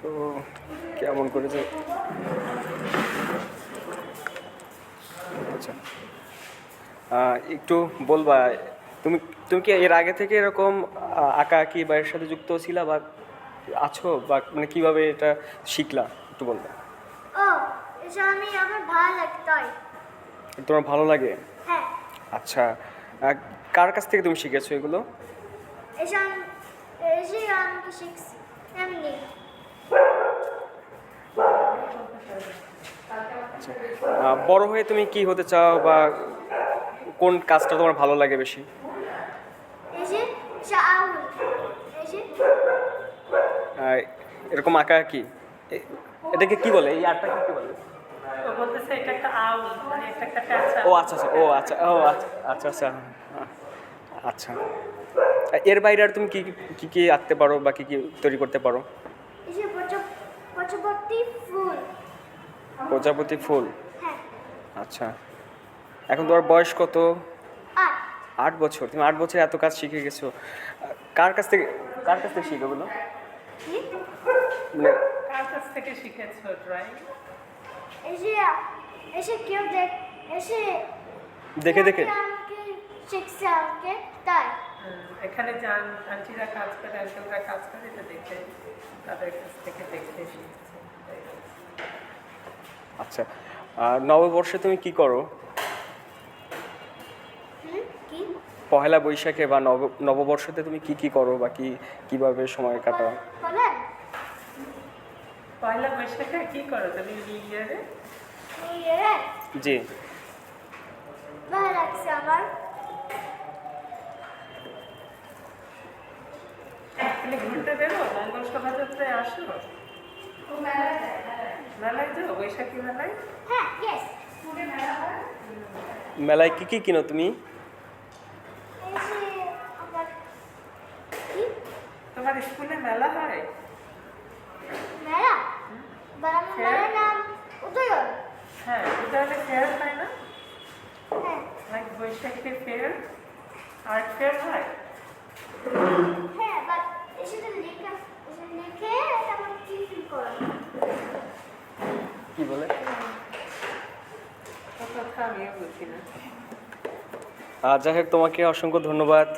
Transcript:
তো কেমন করেছে? আচ্ছা। একটু বলবা তুমি তুমি কি এর আগে থেকে এরকম আঁকা আঁকি বা এর সাথে যুক্ত ছিলা বা আছো বা মানে কীভাবে এটা শিখলা? একটু বলবা। ও এটা আমি আমার ভালো লাগে তোমার ভালো লাগে? হ্যাঁ। আচ্ছা। কার কাছ থেকে তুমি শিখেছো এগুলো? এটা আমি শিখছি এমনি। আহ, বড় হয়ে তুমি কি হতে চাও বা কোন কাজটা তোমার ভালো লাগে বেশি? এই যে চাউল। এই যে আহ, এরকম আঁকা এ- এটাকে কি বলে? এই আর্টটাকে কি বলে? ও বলতেছে এটা একটা আউল মানে এটা একটা প্যাঁচা। ও আচ্ছা আচ্ছা ও আচ্ছা ও আচ্ছা আচ্ছা আচ্ছা আচ্ছা এর বাইরে আর তুমি কি কি কি আঁকতে পারো বা কি কি তৈরি করতে পারো? ফুল। প্রজাপতি ফুল? হ্যাঁ। আচ্ছা। এখন তোমার বয়স কত? আট। বছর। তুমি আট বছর এত কাজ শিখে গেছো। কার কাছ থেকে কার কাছ থেকে শিখে বলো? মানে কার কাছ থেকে শিখেছো ড্রয়িং এই যে এসে কেউ দেখ এসে দেখে দেখে। শিখছে আমাকে তাই। এখানে যান আন্টিরা কাজ করে আঙ্কেলরা কাজ করে এটা দেখে তাদের কাছ থেকে দেখে শিখছে। আচ্ছা আর নববর্ষে তুমি কি করো? পহেলা বৈশাখে বা নব নববর্ষতে তুমি কি কি করো বা কি কীভাবে সময় কাটাও? বলেন পয়লা বৈশাখে কি করো তুমি নিউ ইয়ারে জি। ভালো লাগছে আমার। ঘুরতে বেরো? মঙ্গল শোভাযাত্রায় আসো মেলায় যাও বৈশাখী মেলায় হ্যাঁ ইয়েস মেলায় কি কি কিনো তুমি? তোমার স্কুলে মেলা হয়? মেলা? বারাম মেলার নাম উদয়ন। হ্যাঁ তাহলে ফেয়ার হয় না? হ্যাঁ। Like Baishakhi fair? Art fair হয়? হ্যাঁ বাট এসে লেখা এসে লিখে এটা আমার কি ফিল করে কি বলে ও কথা আমিও বুঝি না। হোক তোমাকে অসংখ্য ধন্যবাদ।